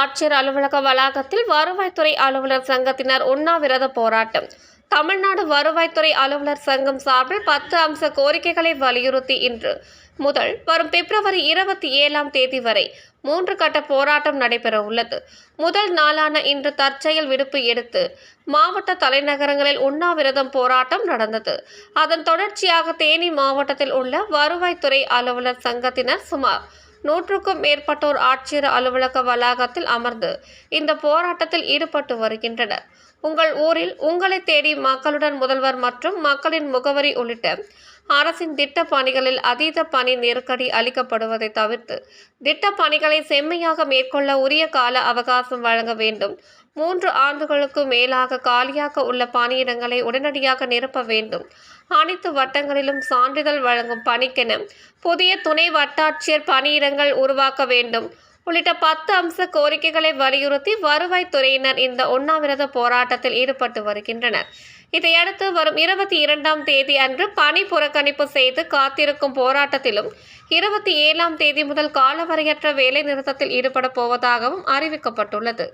ஆட்சியர் அலுவலக வளாகத்தில் வருவாய்த்துறை அலுவலர் சங்கத்தினர் உண்ணாவிரத போராட்டம். தமிழ்நாடு வருவாய்த்துறை அலுவலர் சங்கம் சார்பில் பத்து அம்ச கோரிக்கைகளை வலியுறுத்தி இன்று முதல் வரும் பிப்ரவரி இருபத்தி ஏழாம் தேதி வரை மூன்று கட்ட போராட்டம் நடைபெற உள்ளது. முதல் நாளான இன்று தற்செயல் விடுப்பு எடுத்து மாவட்ட தலைநகரங்களில் உண்ணாவிரதம் போராட்டம் நடந்தது. அதன் தொடர்ச்சியாக தேனி மாவட்டத்தில் உள்ள வருவாய்த்துறை அலுவலர் சங்கத்தினர் சுமார் நூற்றுக்கும் மேற்பட்டோர் ஆட்சியர் அலுவலக வளாகத்தில் அமர்ந்து இந்த போராட்டத்தில் ஈடுபட்டு வருகின்றனர். உங்கள் ஊரில் உங்களை தேடி மக்களுடன் முதல்வர் மற்றும் மக்களின் முகவரி உள்ளிட்ட அரசின் திட்ட பணிகளில் அதீத பணி நெருக்கடி அளிக்கப்படுவதை தவிர்த்து திட்ட பணிகளை செம்மையாக மேற்கொள்ள உரிய கால அவகாசம் வழங்க வேண்டும். மூன்று ஆண்டுகளுக்கு மேலாக காலியாக உள்ள பணியிடங்களை உடனடியாக நிரப்ப வேண்டும். அனைத்து வட்டங்களிலும் சான்றிதழ் வழங்கும் பணிக்கென புதிய துணை வட்டாட்சியர் பணியிடங்கள் உருவாக்க வேண்டும். உள்ளிட்ட பத்து அம்ச கோரிக்கைகளை வலியுறுத்தி வருவாய்த்துறையினர் இந்த உண்ணாவிரத போராட்டத்தில் ஈடுபட்டு வருகின்றனர். இதையடுத்து வரும் இருபத்தி இரண்டாம் தேதி அன்று பணி புறக்கணிப்பு செய்து காத்திருக்கும் போராட்டத்திலும் இருபத்தி ஏழாம் தேதி முதல் காலவரையற்ற வேலை நிறுத்தத்தில் ஈடுபட போவதாகவும் அறிவிக்கப்பட்டுள்ளது.